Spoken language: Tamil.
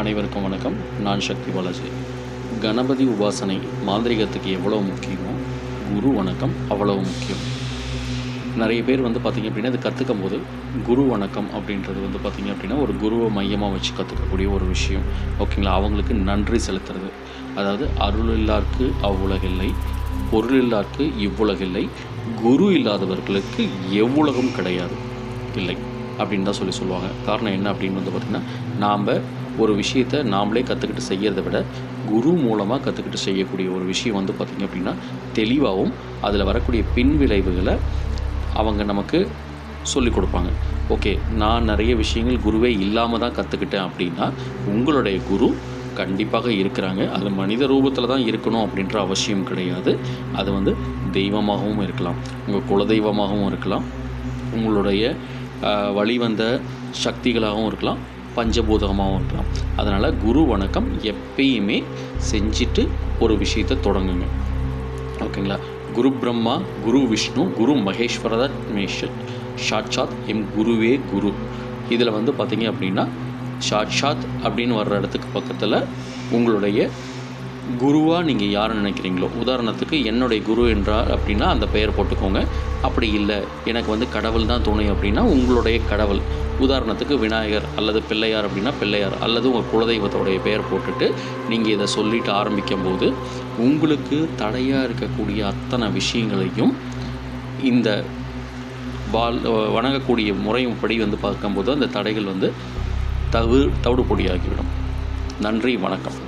அனைவருக்கும் வணக்கம். நான் சக்தி பாலாஜி. கணபதி உபாசனை மாந்திரிகத்துக்கு எவ்வளோ முக்கியமோ குரு வணக்கம் அவ்வளவு முக்கியம். நிறைய பேர் வந்து பார்த்திங்க அப்படின்னா இது கற்றுக்கும் போது குரு வணக்கம் அப்படின்றது வந்து பார்த்திங்க அப்படின்னா ஒரு குருவை மையமாக வச்சு கற்றுக்கக்கூடிய ஒரு விஷயம். ஓகேங்களா அவங்களுக்கு நன்றி செலுத்துறது. அதாவது அருள் இல்லாருக்கு அவ்வுலகில்லை பொருள் இல்லாருக்கு இவ்வுலகில்லை குரு இல்லாதவர்களுக்கு எவ்வுலகம் கிடையாது. இல்லை. அப்படின்னு தான் சொல்லி சொல்லுவாங்க. காரணம் என்ன அப்படின்னு வந்து பார்த்திங்கன்னா நாம் ஒரு விஷயத்தை நாமளே கற்றுக்கிட்டு செய்கிறத விட குரு மூலமாக கற்றுக்கிட்டு செய்யக்கூடிய ஒரு விஷயம் வந்து பார்த்திங்க அப்படின்னா தெளிவாகவும் அதில் வரக்கூடிய பின் விளைவுகளை அவங்க நமக்கு சொல்லிக் கொடுப்பாங்க. ஓகே நான் நிறைய விஷயங்கள் குருவே இல்லாமல் தான் கற்றுக்கிட்டேன் அப்படின்னா உங்களுடைய குரு கண்டிப்பாக இருக்கிறாங்க. அது மனித ரூபத்தில் தான் இருக்கணும் அப்படின்ற அவசியம் கிடையாது. அது வந்து தெய்வமாகவும் இருக்கலாம் உங்கள் குலதெய்வமாகவும் இருக்கலாம் உங்களுடைய வழிவந்த சக்திகளாகவும் இருக்கலாம். பஞ்சபூதகமாகவும் இருக்கலாம் அதனால் குரு வணக்கம் எப்பயுமே செஞ்சுட்டு ஒரு விஷயத்தை தொடங்குங்க. ஓகேங்களா? குரு பிரம்மா குரு விஷ்ணு குரு மகேஸ்வரத சாட்சாத் எம் குருவே குரு. இதில் வந்து பார்த்தீங்க அப்படின்னா சாட்சாத் அப்படின்னு வர்ற இடத்துக்கு பக்கத்தில் உங்களுடைய குருவாக நீங்கள் யாரை நினைக்கிறீங்களோ? உதாரணத்துக்கு என்னுடைய குரு என்றார் அப்படின்னா அந்த பெயர் போட்டுக்கோங்க. அப்படி இல்லை. எனக்கு வந்து கடவுள் தான் துணை அப்படின்னா உங்களுடைய கடவுள். உதாரணத்துக்கு விநாயகர் அல்லது பிள்ளையார் அப்படின்னா பிள்ளையார் அல்லது உங்கள் குலதெய்வத்தோடைய பெயர் போட்டுட்டு நீங்கள் இதை சொல்லிட்டு ஆரம்பிக்கும் போது உங்களுக்கு தடையாக இருக்கக்கூடிய அத்தனை விஷயங்களையும் இந்த பால் வணங்கக்கூடிய முறையும் படி வந்து பார்க்கும்போது அந்த தடைகள் வந்து தவு தவிடு பொடியாகிவிடும் நன்றி வணக்கம்.